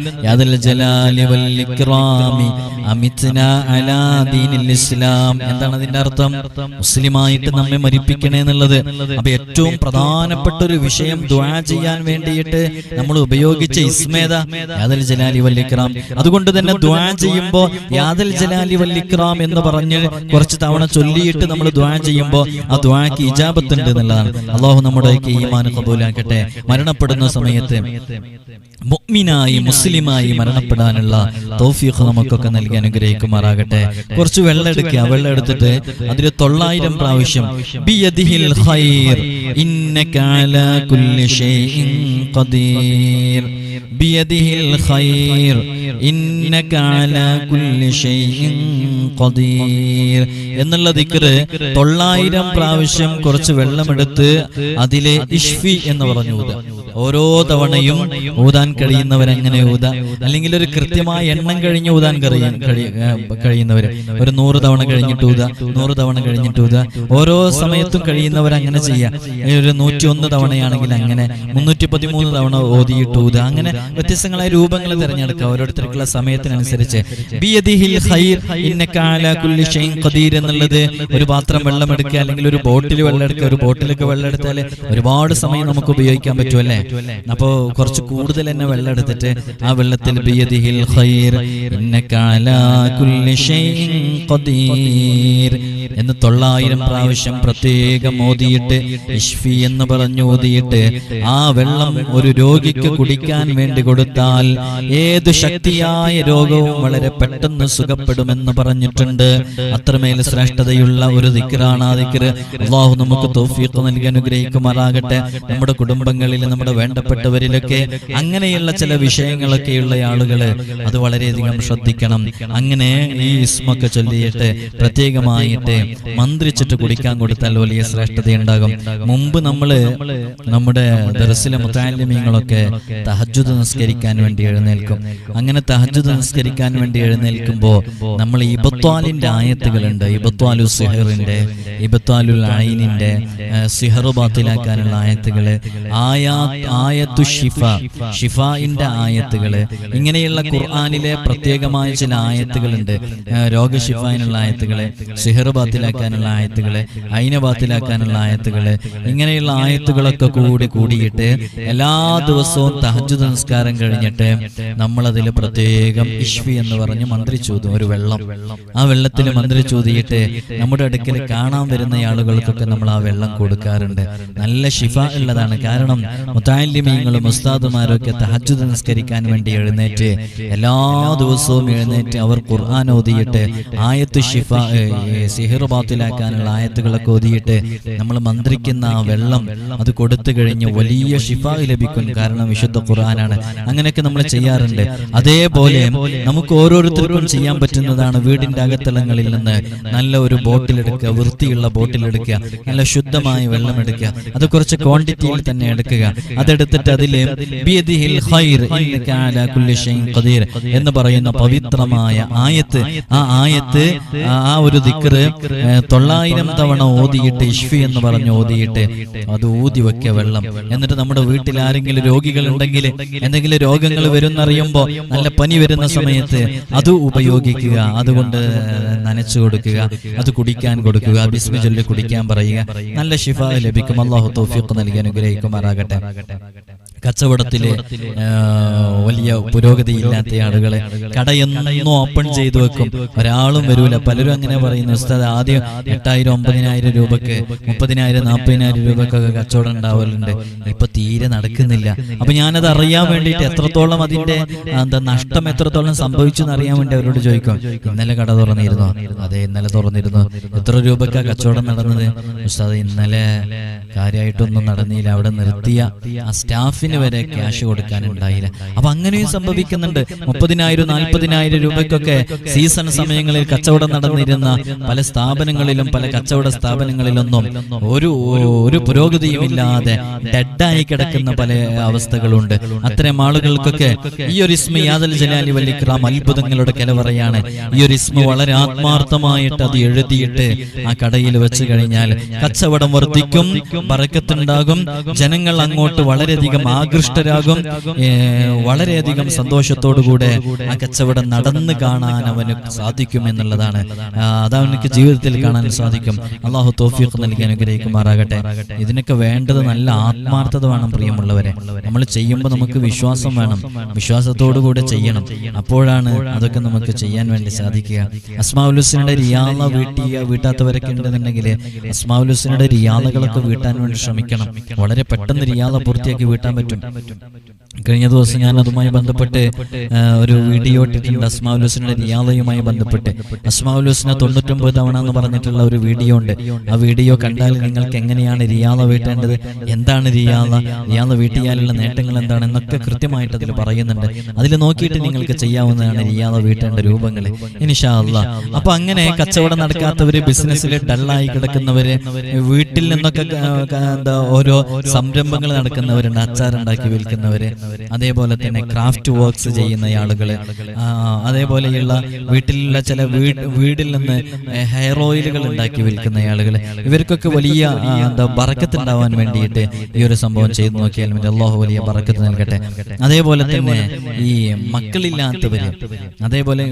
ഇസ്ലാം. എന്താണ് അതിന്റെ അർത്ഥം? മുസ്ലിമായിട്ട് നമ്മെ മരിപ്പിക്കണേ എന്നുള്ളത്. അപ്പൊ ഏറ്റവും പ്രധാനപ്പെട്ട ഒരു വിഷയം ദ്വാ ചെയ്യാൻ വേണ്ടിയിട്ട് നമ്മൾ ഉപയോഗിച്ച ഇസ്മേത യാദൽ ജലാലി വല്ലിക്രാം അതുകൊണ്ട് തന്നെ ദ്വാ ചെയ്യുമ്പോൾ യാദൽ ജലാലി വല്ലിക്രാം എന്ന് പറഞ്ഞ് കുറച്ച് തവണ ചൊല്ലിയിട്ട് നമ്മൾ ദ്വാ ചെയ്യുമ്പോൾ ആ ദ്വാക്ക് ഇജാബത്ത് ഉണ്ട് എന്നുള്ളതാണ്. അള്ളാഹു നമ്മുടെ ഈമാൻ കബൂലാക്കട്ടെ മരണപ്പെടുന്ന സമയത്ത് മുഅ്മിനായി മുസ്ലിമായി മരണപ്പെടാനുള്ള തൗഫീഖ് നമുക്കൊക്കെ നൽകി അനുഗ്രഹിക്കുമാറാകട്ടെ. കുറച്ച് വെള്ളം എടുക്കുക. വെള്ളം എടുത്തിട്ട് അതിൽ തൊള്ളായിരം പ്രാവശ്യം എന്നുള്ള ദിക്റ് തൊള്ളായിരം പ്രാവശ്യം കുറച്ച് വെള്ളമെടുത്ത് അതിലെ ഇഷ്ഫി എന്ന് പറഞ്ഞു. ഓരോ തവണയും ഊതാൻ കഴിയുന്നവരെങ്ങനെ ഊത? അല്ലെങ്കിൽ ഒരു കൃത്യമായ എണ്ണം കഴിഞ്ഞ് ഊതാൻ കഴിയാൻ കഴിയുന്നവർ ഒരു നൂറ് തവണ കഴിഞ്ഞിട്ട് ഊത നൂറ് തവണ കഴിഞ്ഞിട്ട് ഊത. ഓരോ സമയത്തും കഴിയുന്നവർ അങ്ങനെ ചെയ്യാം. ഒരു നൂറ്റി ഒന്ന് തവണയാണെങ്കിൽ അങ്ങനെ മുന്നൂറ്റി പതിമൂന്ന് തവണ ഓതിയിട്ട് ഊത. അങ്ങനെ വ്യത്യസ്തങ്ങളായ രൂപങ്ങൾ തിരഞ്ഞെടുക്കുക. ഓരോരുത്തർക്കുള്ള സമയത്തിനനുസരിച്ച്. എന്നുള്ളത് ഒരു പാത്രം വെള്ളം എടുക്കുക അല്ലെങ്കിൽ ഒരു ബോട്ടിൽ വെള്ളം എടുക്കുക ഒരു ബോട്ടിലൊക്കെ വെള്ളം എടുത്താൽ ഒരുപാട് സമയം നമുക്ക് ഉപയോഗിക്കാൻ പറ്റുമല്ലേ അപ്പോ കുറച്ച് കൂടുതൽ തന്നെ വെള്ളം എടുത്തിട്ട് ആ വെള്ളത്തിൽ ബിയദിഹിൽ ഖൈർ ഇന്നക അലാ കുല്ലി ഷൈഇൻ ഖദീർ. എന്ന് തൊള്ളായിരം പ്രാവശ്യം പ്രത്യേകം ഓതിയിട്ട് ഇഷ്ഫി എന്ന് പറഞ്ഞു ഓതിയിട്ട് ആ വെള്ളം ഒരു രോഗിക്ക് കുടിക്കാൻ വേണ്ടി കൊടുത്താൽ ഏത് ശക്തിയായ രോഗവും വളരെ പെട്ടെന്ന് സുഖപ്പെടുമെന്ന് പറഞ്ഞിട്ടുണ്ട്. അത്രമേൽ ശ്രേഷ്ഠതയുള്ള ഒരു ദിക്കറാണ് ആ ദിക്കർ അള്ളാഹു നമുക്ക് തോഫീഖ് നൽകി അനുഗ്രഹിക്കുമാറാകട്ടെ. നമ്മുടെ കുടുംബങ്ങളിൽ നമ്മുടെ വേണ്ടപ്പെട്ടവരിലൊക്കെ അങ്ങനെയുള്ള ചില വിഷയങ്ങളൊക്കെയുള്ള ആളുകൾ അത് വളരെയധികം ശ്രദ്ധിക്കണം. അങ്ങനെ ഈ ഇസ്മൊക്കെ ചൊല്ലിയിട്ട് പ്രത്യേകമായിട്ട് മന്ത്രിച്ചിട്ട് കുടിക്കാൻ കൊടുത്താൽ വലിയ ശ്രേഷ്ഠതയുണ്ടാകും. മുമ്പ് നമ്മൾ നമ്മുടെ ദർസിലെ മുത്താലിമ്യങ്ങളൊക്കെ തഹജുദ് നിസ്കരിക്കാൻ വേണ്ടി എഴുന്നേൽക്കും. അങ്ങനെ തഹജുദ് നിസ്കരിക്കാൻ വേണ്ടി എഴുന്നേൽക്കുമ്പോൾ നമ്മൾ ഇബത്വാലിന്റെ ആയത്തുകളുണ്ട്. ഇബത്വാലു സിഹറിന്റെ ഇബത്വാലുൽ അയിനിന്റെ സിഹർ ബാത്തിലാക്കാനുള്ള ആയത്തുകൾ ആയാ ആയത്തു ഷിഫ ഷിഫായിന്റെ ആയത്തുകൾ ഇങ്ങനെയുള്ള ഖുർആാനിലെ പ്രത്യേകമായ ചില ആയത്തുകളുണ്ട്. രോഗ രോഗഷിഫായിനുള്ള ആയത്തുകൾ സിഹർ ബാത്തിലാക്കാനുള്ള ആയത്തുകൾ ഐന ബാത്തിലാക്കാനുള്ള ആയത്തുകൾ ഇങ്ങനെയുള്ള ആയത്തുകളൊക്കെ കൂടി കൂടിയിട്ട് എല്ലാ ദിവസവും തഹജു നമസ്കാരം കഴിഞ്ഞിട്ട് നമ്മളതിൽ പ്രത്യേകം ഇഷ്വി എന്ന് പറഞ്ഞ് മന്ത്രി ചോദ്യം ഒരു വെള്ളം. ആ വെള്ളത്തിൽ മന്ത്രി ചോദിയിട്ട് നമ്മുടെ അടുക്കൽ കാണാൻ വരുന്ന ആളുകൾക്കൊക്കെ നമ്മൾ ആ വെള്ളം കൊടുക്കാറുണ്ട്. നല്ല ഷിഫ ഉള്ളതാണ്. കാരണം മുത്താലിമീങ്ങളും ഉസ്താദുമാരും ഒക്കെ തഹജുദ് നമസ്കരിക്കാൻ വേണ്ടി എഴുന്നേറ്റ് എല്ലാ ദിവസവും എഴുന്നേറ്റ് അവർ ഖുർആൻ ഓതിയിട്ട് ആയത്ത് ഷിഫ സിഹിർ ബാത്തിലാക്കാനുള്ള ആയത്തുകളെ കൊതിയിട്ട് നമ്മൾ മന്ത്രിക്കുന്ന ആ വെള്ളം അത് കൊടുത്തു കഴിഞ്ഞ് വലിയ ഷിഫ ലഭിക്കും. കാരണം വിശുദ്ധ ഖുർആനാണ്. അങ്ങനെയൊക്കെ നമ്മൾ ചെയ്യാറുണ്ട്. അതേപോലെ നമുക്ക് ഓരോരുത്തർക്കും ചെയ്യാൻ പറ്റുന്നതാണ് വീടിന്റെ അകത്തളങ്ങളിൽ നിന്ന് നല്ല ഒരു ബോട്ടിൽ എടുക്കുക വൃത്തിയുള്ള ബോട്ടിൽ എടുക്കുക നല്ല ശുദ്ധമായ വെള്ളം എടുക്കുക അത് കുറച്ച് ക്വാണ്ടിറ്റിയിൽ തന്നെ എടുക്കുക. അതെടുത്തിട്ട് അതിൽ എന്ന് പറയുന്ന പവിത്രമായ ആയത്ത്. ആ ആയത്ത് ആ- ഒരു ദിക്റ് ഏ, തൊള്ളായിരം തവണ ഓതിയിട്ട് ഇഷ്ഫി എന്ന് പറഞ്ഞ് ഓതിയിട്ട് അത് ഊതി വെക്കുക വെള്ളം. എന്നിട്ട് നമ്മുടെ വീട്ടിൽ ആരെങ്കിലും രോഗികൾ ഉണ്ടെങ്കിൽ എന്തെങ്കിലും രോഗങ്ങൾ വരുന്നറിയുമ്പോൾ നല്ല പനി വരുന്ന സമയത്ത് അത് ഉപയോഗിക്കുക. അതുകൊണ്ട് നനച്ചു കൊടുക്കുക. അത് കുടിക്കാൻ കൊടുക്കുക. ബിസ്മി ചൊല്ലി കുടിക്കാൻ പറയുക. നല്ല ഷിഫ ലഭിക്കും. അള്ളാഹു തൗഫീഖ് നൽകി അനുഗ്രഹിക്കുമാറാകട്ടെ. കച്ചവടത്തിൽ വലിയ പുരോഗതി ഇല്ലാത്ത ആളുകളെ കടയെന്നും ഓപ്പൺ ചെയ്തു വെക്കും. ഒരാളും വരൂല. പലരും അങ്ങനെ പറയുന്നു. ഉസ്താദ് ആദ്യം എട്ടായിരം ഒമ്പതിനായിരം രൂപക്ക് മുപ്പതിനായിരം നാൽപ്പതിനായിരം രൂപക്കൊക്കെ കച്ചവടം ഉണ്ടാവലുണ്ട്. ഇപ്പൊ തീരെ നടക്കുന്നില്ല. അപ്പൊ ഞാനത് അറിയാൻ വേണ്ടിയിട്ട് എത്രത്തോളം അതിന്റെ എന്താ നഷ്ടം എത്രത്തോളം സംഭവിച്ചു എന്ന് അറിയാൻ വേണ്ടി അവരോട് ചോദിക്കും. ഇന്നലെ കട തുറന്നിരുന്നു. അതെ ഇന്നലെ തുറന്നിരുന്നു. എത്ര രൂപക്കാ കച്ചവടം നടന്നത്? ഉസ്താദ് ഇന്നലെ കാര്യമായിട്ടൊന്നും നടന്നില്ല. അവിടെ നിർത്തിയ ആ സ്റ്റാഫിന് വരെ ക്യാഷ് കൊടുക്കാനുണ്ടായില്ല അപ്പൊ അങ്ങനെയും സംഭവിക്കുന്നുണ്ട്. മുപ്പതിനായിരം നാൽപ്പതിനായിരം രൂപയ്ക്കൊക്കെ സീസൺ സമയങ്ങളിൽ കച്ചവടം നടന്നിരുന്ന പല സ്ഥാപനങ്ങളിലും പല കച്ചവട സ്ഥാപനങ്ങളിലൊന്നും ഒരു ഒരു പുരോഗതിയും ഇല്ലാതെ ഡെഡായി കിടക്കുന്ന പല അവസ്ഥകളുണ്ട്. അത്തരം ആളുകൾക്കൊക്കെ ഈ ഒരു ഇസ്മ യാദൽ ജലാലി വല്ലിക്രാം അത്ഭുതങ്ങളുടെ കലവറയാണ് ഈ ഒരു ഇസ്മ വളരെ ആത്മാർത്ഥമായിട്ട് അത് എഴുതിയിട്ട് ആ കടയിൽ വെച്ച് കഴിഞ്ഞാൽ കച്ചവടം വർദ്ധിക്കും പറക്കത്തുണ്ടാകും ജനങ്ങൾ അങ്ങോട്ട് വളരെയധികം ആകൃഷ്ടരാകും. വളരെയധികം സന്തോഷത്തോടുകൂടെ ആ കച്ചവടം നടന്ന് കാണാൻ അവന് സാധിക്കും എന്നുള്ളതാണ്. അതവനക്ക് അത് ജീവിതത്തിൽ കാണാൻ സാധിക്കും. അള്ളാഹു തോഫിയൊക്കെ നൽകി അനുഗ്രഹിക്കുമാറാകട്ടെ. ഇതിനൊക്കെ വേണ്ടത് നല്ല ആത്മാർത്ഥത വേണം പ്രിയമുള്ളവരെ. നമ്മൾ ചെയ്യുമ്പോൾ നമുക്ക് വിശ്വാസം വേണം. വിശ്വാസത്തോടുകൂടെ ചെയ്യണം. അപ്പോഴാണ് അതൊക്കെ നമുക്ക് ചെയ്യാൻ വേണ്ടി സാധിക്കുക. അസ്മാവുലുസിനുടെ റിയാള വീട്ടിയ വീട്ടാത്തവരൊക്കെ ഉണ്ടെന്നുണ്ടെങ്കിൽ അസ്മാവുലുസിനുടെ റിയാളകളൊക്കെ വീട്ടാൻ വേണ്ടി ശ്രമിക്കണം. വളരെ പെട്ടെന്ന് റിയാള പൂർത്തിയാക്കി വീട്ടാൻ പറ്റും കഴിഞ്ഞ ദിവസം ഞാൻ അതുമായി ബന്ധപ്പെട്ട് ഒരു വീഡിയോ ഇട്ടിട്ടുണ്ട്. അസ്മാവുലുസിന്റെ റിയാലയുമായി ബന്ധപ്പെട്ട്. അസ്മാവുലുസിനെ തൊണ്ണൂറ്റൊമ്പത് തവണ എന്ന് പറഞ്ഞിട്ടുള്ള ഒരു വീഡിയോ ഉണ്ട്. ആ വീഡിയോ കണ്ടാൽ നിങ്ങൾക്ക് എങ്ങനെയാണ് റിയാദ വീട്ടേണ്ടത്? എന്താണ് റിയാല റിയാല വീട്ടിയാലുള്ള നേട്ടങ്ങൾ എന്താണ്? എന്നൊക്കെ കൃത്യമായിട്ട് അതിൽ പറയുന്നുണ്ട്. അതിൽ നോക്കിയിട്ട് നിങ്ങൾക്ക് ചെയ്യാവുന്നതാണ് റിയാല വീട്ടേണ്ട രൂപങ്ങൾ ഇനിഷാ അല്ലാ അപ്പൊ അങ്ങനെ കച്ചവടം നടക്കാത്തവര് ബിസിനസ്സിൽ ഡള്ളായി കിടക്കുന്നവര് വീട്ടിൽ നിന്നൊക്കെ എന്താ ഓരോ സംരംഭങ്ങൾ നടക്കുന്നവരുണ്ട്. അച്ചാറുണ്ടാക്കി വിൽക്കുന്നവര് അതേപോലെ തന്നെ ക്രാഫ്റ്റ് വർക്ക്സ് ചെയ്യുന്ന ആളുകൾ. അതേപോലെയുള്ള വീട്ടിലുള്ള ചില വീട് വീടിൽ നിന്ന് ഹെയർ ഓയിലുകൾ ഉണ്ടാക്കി വിൽക്കുന്ന ആളുകൾ ഇവർക്കൊക്കെ വലിയ എന്താ ബറക്കത്ത് ഉണ്ടാവാൻ വേണ്ടിയിട്ട് ഈ ഒരു സംഭവം ചെയ്തു നോക്കിയാൽ മതി. അള്ളാഹു വലിയ ബറക്കത്ത് നൽകട്ടെ. അതേപോലെ തന്നെ ഈ മക്കളില്ലാത്തവര് അതേപോലെ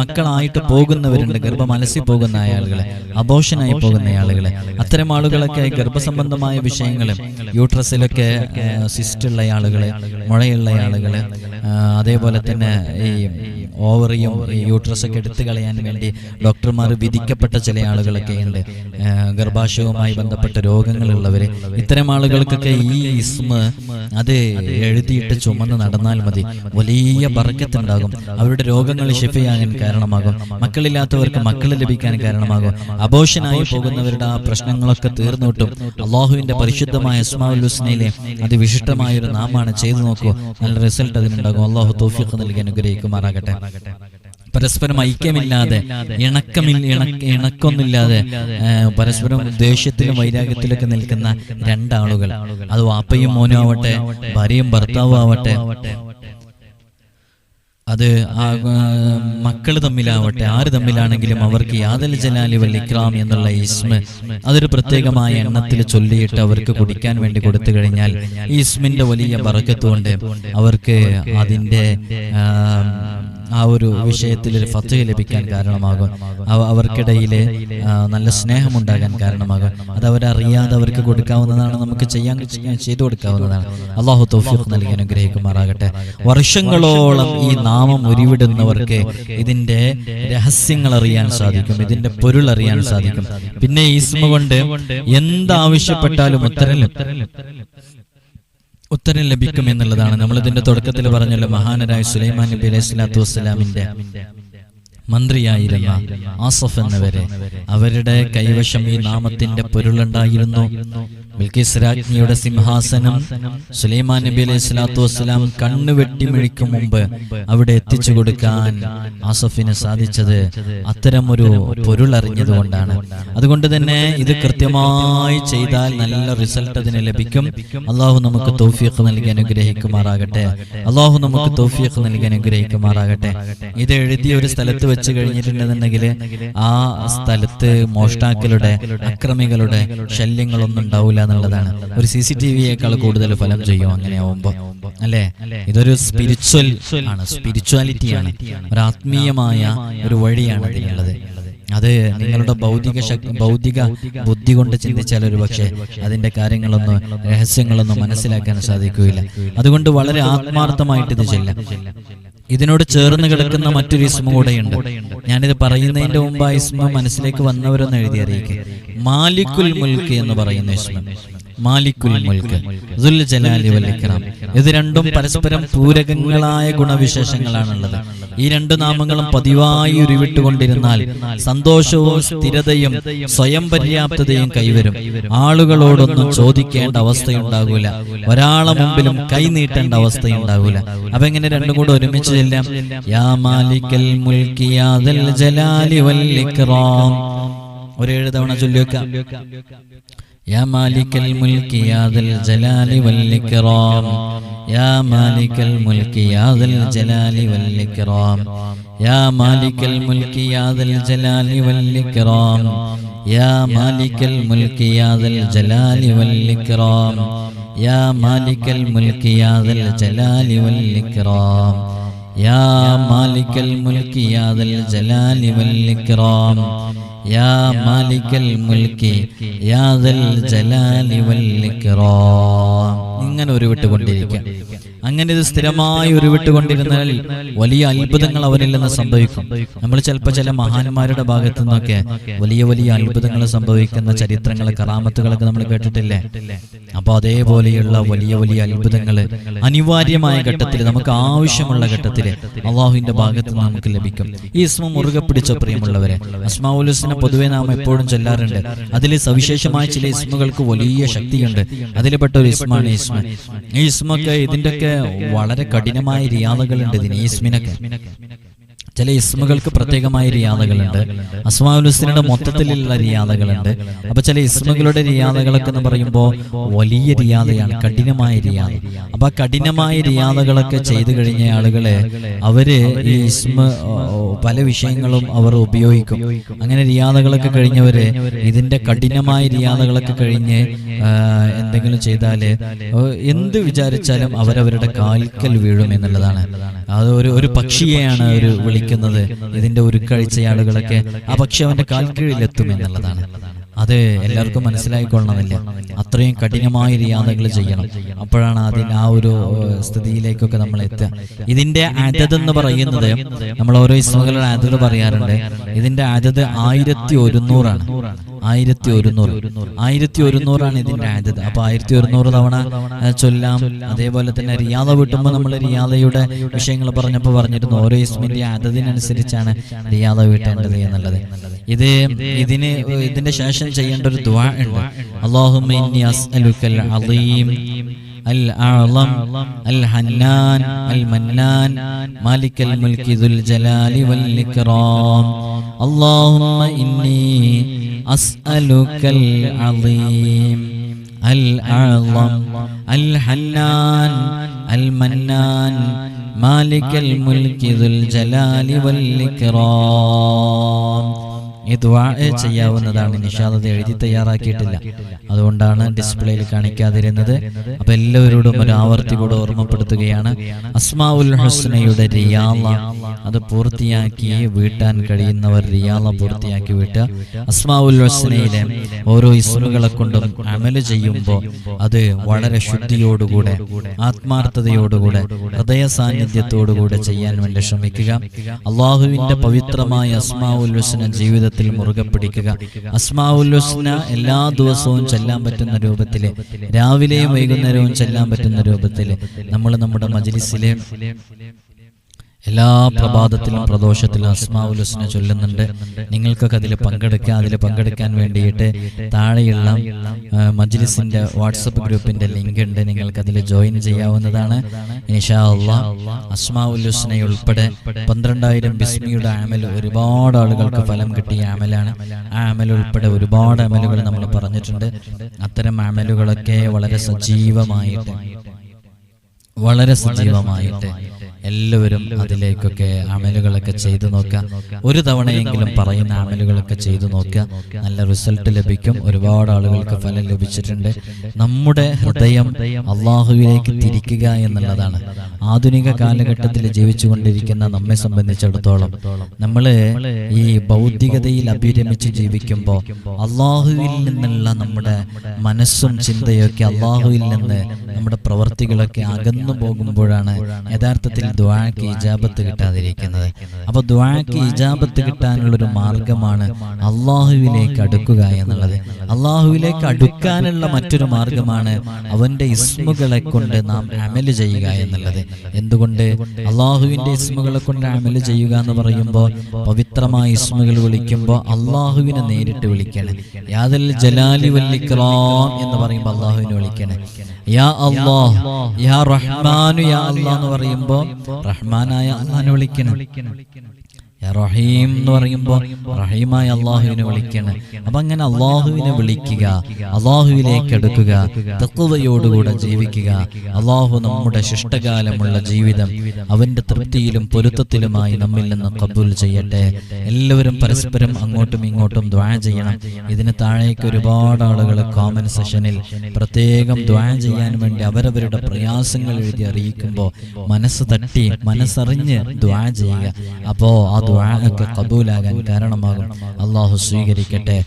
മക്കളായിട്ട് പോകുന്നവരുണ്ട്. ഗർഭം അലസി പോകുന്ന ആളുകളെ അബോഷനായി പോകുന്ന ആളുകളെ. അത്തരം ആളുകളൊക്കെ ഗർഭസംബന്ധമായ വിഷയങ്ങളും യൂട്രസിലൊക്കെ സിസ്റ്റ് ഉള്ള ആളുകളെ മുഴയുള്ള ആളുകൾ അതേപോലെ തന്നെ ഈ ഓവറിയും യൂട്രസൊക്കെ എടുത്തു കളയാൻ വേണ്ടി ഡോക്ടർമാർ വിധിക്കപ്പെട്ട ചില ആളുകളൊക്കെ ഉണ്ട്. ഗർഭാശയവുമായി ബന്ധപ്പെട്ട രോഗങ്ങളുള്ളവര്. ഇത്തരം ആളുകൾക്കൊക്കെ ഈ ഇസ്മ അത് എഴുതിയിട്ട് ചുമന്ന് നടന്നാൽ മതി. വലിയ ബറക്കത്തുണ്ടാകും അവരുടെ രോഗങ്ങൾ ഷിഫയാകാൻ കാരണമാകും. മക്കളില്ലാത്തവർക്ക് മക്കൾ ലഭിക്കാൻ കാരണമാകും. അബോഷനായി പോകുന്നവരുടെ ആ പ്രശ്നങ്ങളൊക്കെ തീർന്നിട്ടും. അള്ളാഹുവിന്റെ പരിശുദ്ധമായ ഇസ്മാഉൽ ഹുസ്നയിലെ അതിവിശിഷ്ടമായ ഒരു നാമാണ് ചെയ്തു നോക്കൂ. നല്ല റിസൾട്ട് അതിനുണ്ടാകും. അള്ളാഹു തോഫിക്ക് നൽകി അനുഗ്രഹിക്കുമാറാകട്ടെ. പരസ്പരം ഐക്യമില്ലാതെ ഇണക്കമിൽ ഇണക്ക ഇണക്കൊന്നില്ലാതെ പരസ്പരം ദേഷ്യത്തിലും വൈരാഗ്യത്തിലൊക്കെ നിൽക്കുന്ന രണ്ടാളുകൾ. അത് വാപ്പയും മോനും ആവട്ടെ ഭാര്യയും ഭർത്താവും ആവട്ടെ അത് മക്കൾ തമ്മിലാവട്ടെ ആര് തമ്മിലാണെങ്കിലും അവർക്ക് യാദൽ ജലാലി വൽ എന്നുള്ള ഇസ്മ അതൊരു പ്രത്യേകമായ എണ്ണത്തിൽ ചൊല്ലിയിട്ട് അവർക്ക് കുടിക്കാൻ വേണ്ടി കൊടുത്തു കഴിഞ്ഞാൽ ഈ ഇസ്മിന്റെ വലിയ ബറക്കത്തുകൊണ്ട് അവർക്ക് അതിന്റെ ആ, ഒരു വിഷയത്തിൽ ഒരു ഫത്ത് ലഭിക്കാൻ കാരണമാകും. അവർക്കിടയിൽ നല്ല സ്നേഹം നല്ല സ്നേഹമുണ്ടാകാൻ കാരണമാകും. അത് അവരറിയാതെ അവർക്ക് കൊടുക്കാവുന്നതാണ് നമുക്ക് ചെയ്യാൻ ചെയ്തു കൊടുക്കാവുന്നതാണ്. അള്ളാഹു തൗഫീഖ് നൽകി അനുഗ്രഹിക്കുമാറാകട്ടെ. വർഷങ്ങളോളം ഈ നാമം ഉരുവിടുന്നവർക്ക് ഇതിന്റെ രഹസ്യങ്ങൾ അറിയാൻ സാധിക്കും ഇതിന്റെ പൊരുൾ അറിയാൻ സാധിക്കും. പിന്നെ ഈ ഇസ്മ കൊണ്ട് എന്താവശ്യപ്പെട്ടാലും ഉത്തരം ഉത്തരം ലഭിക്കും എന്നുള്ളതാണ്. നമ്മളിതിന്റെ തുടക്കത്തിൽ പറഞ്ഞല്ലോ മഹാനരായ സുലൈമാൻ നബി അലൈഹി സ്വലാത്തു വസ്സലാമിന്റെ മന്ത്രിയായിരുന്ന ആസഫ് എന്നവരെ. അവരുടെ കൈവശം ഈ നാമത്തിന്റെ പൊരുളുണ്ടായിരുന്നു. ബിൽക്കിസ് രാജ്ഞിയുടെ സിംഹാസനം സുലൈമാൻ നബി അലൈഹി സ്വലാത്തു വസ്സലാം കണ്ണു വെട്ടിമിഴിക്കും മുമ്പ് അവിടെ എത്തിച്ചു കൊടുക്കാൻ ആസഫിന് സാധിച്ചത് അത്തരം ഒരു പൊരുൾ അറിഞ്ഞതുകൊണ്ടാണ്. അതുകൊണ്ട് തന്നെ ഇത് കൃത്യമായി ചെയ്താൽ നല്ല റിസൾട്ട് അതിന് ലഭിക്കും. അള്ളാഹു നമുക്ക് തൗഫീഖ് നൽകി അനുഗ്രഹിക്കുമാറാകട്ടെ. അള്ളാഹു നമുക്ക് തൗഫീഖ് നൽകി അനുഗ്രഹിക്കുമാറാകട്ടെ. ഇത് എഴുതി ഒരു സ്ഥലത്ത് വെച്ച് കഴിഞ്ഞിട്ടുണ്ടെന്നുണ്ടെങ്കിൽ ആ സ്ഥലത്ത് മോഷ്ടാക്കളുടെ അക്രമികളുടെ ശല്യങ്ങളൊന്നും ഉണ്ടാവില്ല എന്നുള്ളതാണ്. ഒരു സി സി ടി വിയേക്കാൾ കൂടുതൽ ഫലം ചെയ്യും അങ്ങനെ ആവുമ്പോ അല്ലേ? ഇതൊരു സ്പിരിച്വൽ ആണ്. സ്പിരിച്വാലിറ്റിയാണ് ഒരു ആത്മീയമായ ഒരു വഴിയാണ് ഇതിനുള്ളത് അത് നിങ്ങളുടെ ഭൗതിക ഭൗതിക ബുദ്ധി കൊണ്ട് ചിന്തിച്ചാൽ ഒരു പക്ഷേ അതിന്റെ കാര്യങ്ങളൊന്നും രഹസ്യങ്ങളൊന്നും മനസ്സിലാക്കാൻ സാധിക്കുകയില്ല. അതുകൊണ്ട് വളരെ ആത്മാർത്ഥമായിട്ട് ഇത് ചെല്ലാം. ഇതിനോട് ചേർന്ന് കിടക്കുന്ന മറ്റൊരു ഇസ്മ കൂടെയുണ്ട്. ഞാനിത് പറയുന്നതിന്റെ മുമ്പ് ആ ഇസ്മ മനസ്സിലേക്ക് വന്നവരൊന്ന് എഴുതി അറിയിക്കുക. മാലിക്കുൽ മുൽക്ക് എന്ന് പറയുന്ന ഇസ്മ. മാലിക്കുൽ മുൽക്ക്. ഇത് രണ്ടും പരസ്പരം പൂരകങ്ങളായ ഗുണവിശേഷങ്ങളാണുള്ളത്. ഈ രണ്ട് നാമങ്ങളും പതിവായി ഉരുവിട്ടുകൊണ്ടിരുന്നാൽ സന്തോഷവും സ്ഥിരതയും സ്വയം പര്യാപ്തതയും കൈവരും. ആളുകളോടൊന്നും ചോദിക്കേണ്ട അവസ്ഥയുണ്ടാകൂല. ഒരാളെ മുമ്പിലും കൈനീട്ടേണ്ട അവസ്ഥയുണ്ടാകൂല. അപ്പൊ എങ്ങനെ രണ്ടും കൂടെ ഒരുമിച്ച് ചെല്ലാം? യാ മാലിക്കൽ ജലാലി വൽ ഇക്റാം ഒരു ഏഴ് തവണ ചൊല്ലി വെക്കാം يا مالك الملك يا ذا الجلال والإكرام. يا مالك الملك يا ذا الجلال والإكرام. يا مالك الملك يا ذا الجلال والإكرام. يا مالك الملك يا ذا الجلال والإكرام. يا مالك الملك يا ذا الجلال والإكرام. يا مالك الملك يا ذا الجلال والإكرام. يا مالك الملك يا ذا الجلال والإكرام ഇങ്ങനെ ഉരുവിട്ടുകൊണ്ടിരിക്കുക അങ്ങനെ ഇത് സ്ഥിരമായി ഉരുവിട്ടുകൊണ്ടിരുന്നാൽ വലിയ അത്ഭുതങ്ങൾ അവരിൽ നിന്ന് സംഭവിക്കും. നമ്മൾ ചിലപ്പോൾ ചില മഹാന്മാരുടെ ഭാഗത്തു നിന്നൊക്കെ വലിയ വലിയ അത്ഭുതങ്ങൾ സംഭവിക്കുന്ന ചരിത്രങ്ങൾ കറാമത്തുകളൊക്കെ നമ്മൾ കേട്ടിട്ടില്ലേ? അപ്പൊ അതേപോലെയുള്ള വലിയ വലിയ അത്ഭുതങ്ങൾ അനിവാര്യമായ ഘട്ടത്തിൽ നമുക്ക് ആവശ്യമുള്ള ഘട്ടത്തിൽ അള്ളാഹുവിന്റെ ഭാഗത്ത് നിന്ന് നമുക്ക് ലഭിക്കും. ഈ ഇസ്മ മുറുകെ പിടിച്ച പ്രിയമുള്ളവരെ അസ്മാവുലുസിനെ പൊതുവെ നാം എപ്പോഴും ചൊല്ലാറുണ്ട്. അതിൽ സവിശേഷമായ ചില ഇസ്മുകൾക്ക് വലിയ ശക്തിയുണ്ട്. അതിൽപ്പെട്ട ഒരു ഇസ്മാണ് ഇസ്മ ഈ ഇസ്മൊക്കെ ഇതിന്റെയൊക്കെ വളരെ കഠിനമായ റിയാദകളുണ്ട് ഇതിന് ഈസ്മിനൊക്കെ. ചില ഇസ്മുകൾക്ക് പ്രത്യേകമായ റിയാദകളുണ്ട് അസ്മാലുസിനുടെ മൊത്തത്തിലുള്ള റിയാദകളുണ്ട് അപ്പൊ ചില ഇസ്മുകളുടെ റിയാദകളൊക്കെ എന്ന് പറയുമ്പോൾ വലിയ റിയാദയാണ് കഠിനമായ റിയാദ അപ്പൊ ആ കഠിനമായ റിയാദകളൊക്കെ ചെയ്തു കഴിഞ്ഞ ആളുകളെ അവർ ഈ ഇസ്മ പല വിഷയങ്ങളും അവർ ഉപയോഗിക്കും. അങ്ങനെ റിയാദകളൊക്കെ കഴിഞ്ഞവര് ഇതിന്റെ കഠിനമായ റിയാദകളൊക്കെ കഴിഞ്ഞ് എന്തെങ്കിലും ചെയ്താൽ എന്ത് വിചാരിച്ചാലും അവരവരുടെ കാൽക്കൽ വീഴും എന്നുള്ളതാണ്. അത് ഒരു ഒരു പക്ഷിയെയാണ് ഒരു വിളിക്കുന്നത്. ഇതിന്റെ ഉരുക്കഴിച്ച ആളുകളൊക്കെ ആ പക്ഷി അവന്റെ കാൽക്കീഴിലെത്തും എന്നുള്ളതാണ്. അത് എല്ലാവർക്കും മനസ്സിലായിക്കൊള്ളണമെന്നില്ല അത്രയും കഠിനമായ യാതകൾ ചെയ്യണം. അപ്പോഴാണ് അതിന് ആ ഒരു സ്ഥിതിയിലേക്കൊക്കെ നമ്മൾ എത്തുക. ഇതിന്റെ അതത് എന്ന് പറയുന്നത് നമ്മൾ ഓരോ ഇസ്മകളുടെ അതത് പറയാറുണ്ട്. ഇതിന്റെ അതത് ആയിരത്തി ഒരുന്നൂറാണ്. ആയിരത്തി ഒരുന്നൂറ് ആയിരത്തി ഒരുന്നൂറാണ് ഇതിന്റെ ആദ്യത അപ്പൊ ആയിരത്തി ഒരുന്നൂറ് തവണ ചൊല്ലാം. അതേപോലെ തന്നെ റിയാദ വിട്ടുമ്പോൾ നമ്മൾ റിയാദയുടെ വിഷയങ്ങൾ പറഞ്ഞപ്പോൾ പറഞ്ഞിരുന്നു ഓരോ ഇസ്മിന്റെ അതതിനനുസരിച്ചാണ് റിയാദ വീട്ടേണ്ടത് എന്നുള്ളത്. ഇത് ഇതിന് ഇതിന്റെ ശേഷം ചെയ്യേണ്ട ഒരു ദുആ ഉണ്ട്. അല്ലാഹുമ്മ ഇന്നി അസ്അലുക്കൽ അളീം الأعظم الحنان المنان مالك الملك ذو الجلال والإكرام. اللهم إني أسألك العظيم الأعظم الحنان المنان مالك الملك ذو الجلال والإكرام. ഈ ദുആ ചെയ്യാവുന്നതാണ്. നിഷാദ് എഴുതി തയ്യാറാക്കിയിട്ടില്ല. അതുകൊണ്ടാണ് ഡിസ്പ്ലേയിൽ കാണിക്കാതിരുന്നത്. അപ്പൊ എല്ലാവരോടും ഒരു ആവർത്തി കൂടെ ഓർമ്മപ്പെടുത്തുകയാണ്. അസ്മാഉൽ ഹുസ്നയുടെ റിയാല അത് പൂർത്തിയാക്കി വീട്ടാൻ കഴിയുന്നവർ റിയാല പൂർത്തിയാക്കി വീട്ടുക അസ്മാഉൽ ഹുസ്നയിലെ ഓരോ ഇസ്മുകളെ കൊണ്ടും അമൽ ചെയ്യുമ്പോൾ അത് വളരെ ശുദ്ധിയോടുകൂടെ ആത്മാർത്ഥതയോടുകൂടെ ഹൃദയ സാന്നിധ്യത്തോടുകൂടെ ചെയ്യാൻ വേണ്ടി ശ്രമിക്കുക. അള്ളാഹുവിന്റെ പവിത്രമായ അസ്മാഉൽ ഹുസ്ന ജീവിതത്തിൽ മുറുകെ പിടിക്കുക. അസ്മാഉൽ ഹുസ്ന എല്ലാ ദിവസവും ചെല്ലാൻ പറ്റുന്ന രൂപത്തിൽ രാവിലെയും വൈകുന്നേരവും ചെല്ലാൻ പറ്റുന്ന രൂപത്തിൽ നമ്മൾ നമ്മുടെ മജ്ലിസിലെ എല്ലാ പ്രഭാതത്തിലും പ്രദോഷത്തിലും അസ്മാഉൽ ഹുസ്ന ചൊല്ലുന്നുണ്ട്. നിങ്ങൾക്കൊക്കെ അതിൽ പങ്കെടുക്കാം. അതിൽ പങ്കെടുക്കാൻ വേണ്ടിയിട്ട് താഴെയുള്ള മജ്ലിസിന്റെ വാട്സപ്പ് ഗ്രൂപ്പിന്റെ ലിങ്ക് ഉണ്ട്. നിങ്ങൾക്ക് അതിൽ ജോയിൻ ചെയ്യാവുന്നതാണ്. ഇൻഷാ അള്ളാ അസ്മാഉൽ ഹുസ്ന ഉൾപ്പെടെ പന്ത്രണ്ടായിരം ബിസ്മിയുടെ ആമൽ ഒരുപാട് ആളുകൾക്ക് ഫലം കിട്ടിയ ആമലാണ് ആ ആമൽ ഉൾപ്പെടെ ഒരുപാട് അമലുകൾ നമ്മൾ പറഞ്ഞിട്ടുണ്ട്. അത്തരം ആമലുകളൊക്കെ വളരെ സജീവമായിട്ട് വളരെ സജീവമായിട്ട് എല്ലാവരും അതിലേക്കൊക്കെ അമലുകളൊക്കെ ചെയ്തു നോക്കുക. ഒരു തവണയെങ്കിലും പറയുന്ന അമലുകളൊക്കെ ചെയ്തു നോക്കുക. നല്ല റിസൾട്ട് ലഭിക്കും. ഒരുപാട് ആളുകൾക്ക് ഫലം ലഭിച്ചിട്ടുണ്ട്. നമ്മുടെ ഹൃദയം അള്ളാഹുവിലേക്ക് തിരിക്കുക എന്നുള്ളതാണ്. ആധുനിക കാലഘട്ടത്തിൽ ജീവിച്ചുകൊണ്ടിരിക്കുന്ന നമ്മെ സംബന്ധിച്ചിടത്തോളം നമ്മൾ ഈ ഭൗതികതയിൽ അഭിരമിച്ച് ജീവിക്കുമ്പോൾ അള്ളാഹുവിൽ നിന്നുള്ള നമ്മുടെ മനസ്സും ചിന്തയൊക്കെ അള്ളാഹുവിൽ നിന്ന് നമ്മുടെ പ്രവൃത്തികളൊക്കെ അകന്നു പോകുമ്പോഴാണ് യഥാർത്ഥത്തിൽ ദ്വാക്ക് ഇജാബത്ത് കിട്ടാതിരിക്കുന്നത്. അപ്പൊ ദ്വാക്ക് ഇജാബത്ത് കിട്ടാനുള്ള ഒരു മാർഗമാണ് അള്ളാഹുവിലേക്ക് അടുക്കുക എന്നുള്ളത്. അള്ളാഹുവിലേക്ക് അടുക്കാനുള്ള മറ്റൊരു മാർഗമാണ് അവന്റെ ഇസ്മുകളെ കൊണ്ട് നാം അമൽ ചെയ്യുക എന്നുള്ളത്. എന്തുകൊണ്ട്? അള്ളാഹുവിന്റെ ഇസ്മുകളെ കൊണ്ട് അമൽ ചെയ്യുക എന്ന് പറയുമ്പോൾ പവിത്രമായ ഇസ്മുകൾ വിളിക്കുമ്പോൾ അള്ളാഹുവിനെ നേരിട്ട് വിളിക്കണം. യാതിൽ ജലാലി വല്ലിക്രാം എന്ന് പറയുമ്പോൾ അള്ളാഹുവിനെ വിളിക്കണം. യാ അള്ളാഹ് യാ റഹ്മാനു യാ അള്ളാഹ് എന്ന് പറയുമ്പോൾ റഹ്മാനായ അള്ളഹാനെ വിളിക്കണം. റഹീം എന്ന് പറയുമ്പോൾ റഹീമായ അള്ളാഹുവിനെ വിളിക്കണം. അപ്പൊ അങ്ങനെ അള്ളാഹുവിനെ വിളിക്കുക അള്ളാഹുവിലേക്ക് എടുക്കുക തത്വതയോടുകൂടെ ജീവിക്കുക. അള്ളാഹു നമ്മുടെ ശിഷ്ടകാലമുള്ള ജീവിതം അവന്റെ തൃപ്തിയിലും പൊരുത്തത്തിലുമായി നമ്മിൽ നിന്ന് കബൂൽ ചെയ്യട്ടെ. എല്ലാവരും പരസ്പരം അങ്ങോട്ടും ഇങ്ങോട്ടും ദ്വാ ചെയ്യണം. ഇതിന് താഴേക്ക് ഒരുപാട് ആളുകൾ കോമന്റ് സെഷനിൽ പ്രത്യേകം ദ്വാ ചെയ്യാൻ വേണ്ടി അവരവരുടെ പ്രയാസങ്ങൾ എഴുതി അറിയിക്കുമ്പോൾ മനസ്സ് തട്ടി മനസ്സറിഞ്ഞ് ദ്വാ ചെയ്യുക. അപ്പോ ആ ദ്വാ ഒക്കെ കബൂലാകാൻ കാരണമാകും. അള്ളാഹു സ്വീകരിക്കട്ടെ.